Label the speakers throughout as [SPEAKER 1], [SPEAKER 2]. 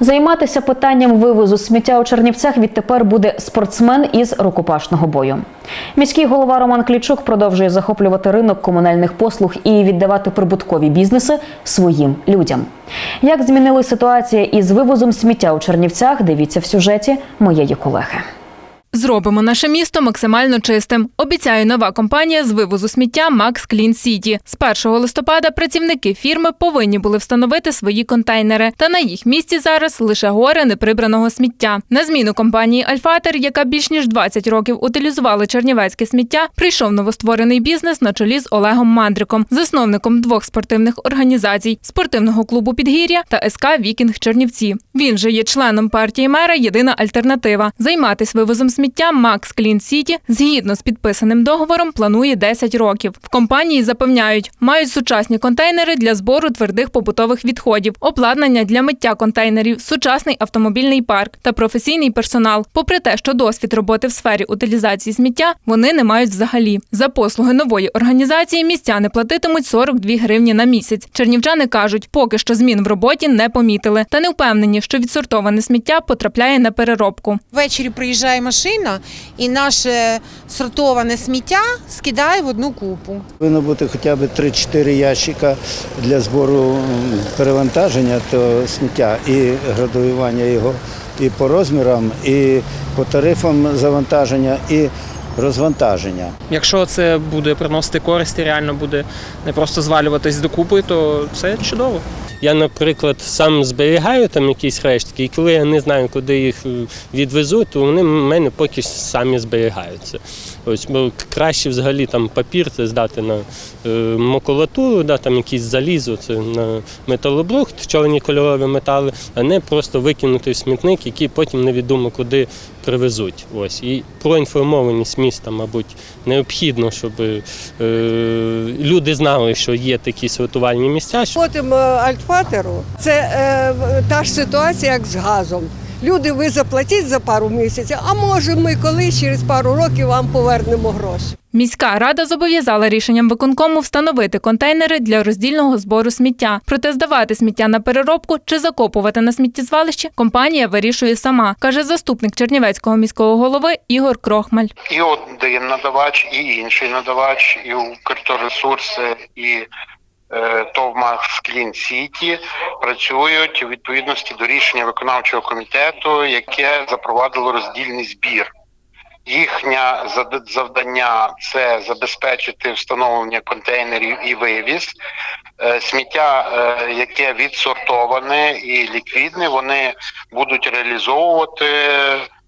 [SPEAKER 1] Займатися питанням вивозу сміття у Чернівцях відтепер буде спортсмен із рукопашного бою. Міський голова Роман Клічук продовжує захоплювати ринок комунальних послуг і віддавати прибуткові бізнеси своїм людям. Як змінилася ситуація із вивозом сміття у Чернівцях? Дивіться в сюжеті моєї колеги.
[SPEAKER 2] Зробимо наше місто максимально чистим. Обіцяє нова компанія з вивозу сміття Max Clean City. З 1 листопада працівники фірми повинні були встановити свої контейнери. Та на їх місці зараз лише гори неприбраного сміття. На зміну компанії Альфатер, яка більш ніж 20 років утилізувала чернівецьке сміття, прийшов новостворений бізнес на чолі з Олегом Мандриком, засновником двох спортивних організацій спортивного клубу Підгір'я та СК Вікінг Чернівці. Він же є членом партії мера Єдина альтернатива. Займатись вивозом сміття Max Clean City згідно з підписаним договором планує 10 років. В компанії запевняють, мають сучасні контейнери для збору твердих побутових відходів, обладнання для миття контейнерів, сучасний автомобільний парк та професійний персонал. Попри те, що досвід роботи в сфері утилізації сміття вони не мають взагалі. За послуги нової організації містяни платитимуть 42 гривні на місяць. Чернівчани кажуть, поки що змін в роботі не помітили, та не впевнені, що відсортоване сміття потрапляє на переробку.
[SPEAKER 3] Ввечері приїжджає машина і наше сортоване сміття скидає в одну купу.
[SPEAKER 4] Повинно бути хоча б 3-4 ящика для збору перевантаження того сміття і градуювання його і по розмірам, і по тарифам завантаження, і розвантаження.
[SPEAKER 5] Якщо це буде приносити користь і реально буде не просто звалюватись докупи, то це чудово.
[SPEAKER 6] Я, наприклад, сам зберігаю там якісь рештки, і коли я не знаю, куди їх е, відвезу, то вони в мене поки самі зберігаються. Ось бо краще взагалі там папір це здати на е, макулатуру, да, там якісь залізо, це на металобрухт, чорні кольорові метали, а не просто викинути в смітник, який потім невідомо куди привезуть. Ось і проінформованість міста, мабуть, необхідно, щоб е, люди знали, що є такі сортувальні місця.
[SPEAKER 7] Потім е, це е, та ж ситуація, як з газом. Люди, ви заплатіть за пару місяців, а може ми колись через пару років вам повернемо гроші.
[SPEAKER 2] Міська рада зобов'язала рішенням виконкому встановити контейнери для роздільного збору сміття. Проте здавати сміття на переробку чи закопувати на сміттєзвалище компанія вирішує сама, каже заступник Чернівецького міського голови Ігор Крохмаль.
[SPEAKER 8] і один надавач, і інший надавач, і Укрторресурси, і ТОВ «Макс Клін Сіті працюють у відповідності до рішення виконавчого комітету, яке запровадило роздільний збір. Їхнє завдання це забезпечити встановлення контейнерів і вивіз. Е, Сміття, е, яке відсортоване і ліквідне, вони будуть реалізовувати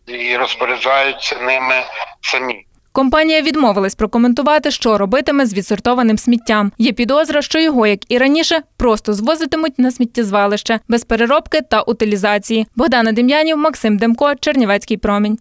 [SPEAKER 8] і розпоряджаються ними самі.
[SPEAKER 2] Компанія відмовилась прокоментувати, що робитиме з відсортованим сміттям. Є підозра, що його, як і раніше, просто звозитимуть на сміттєзвалище без переробки та утилізації. Богдана Дем'янів, Максим Демко, Чернівецький промінь.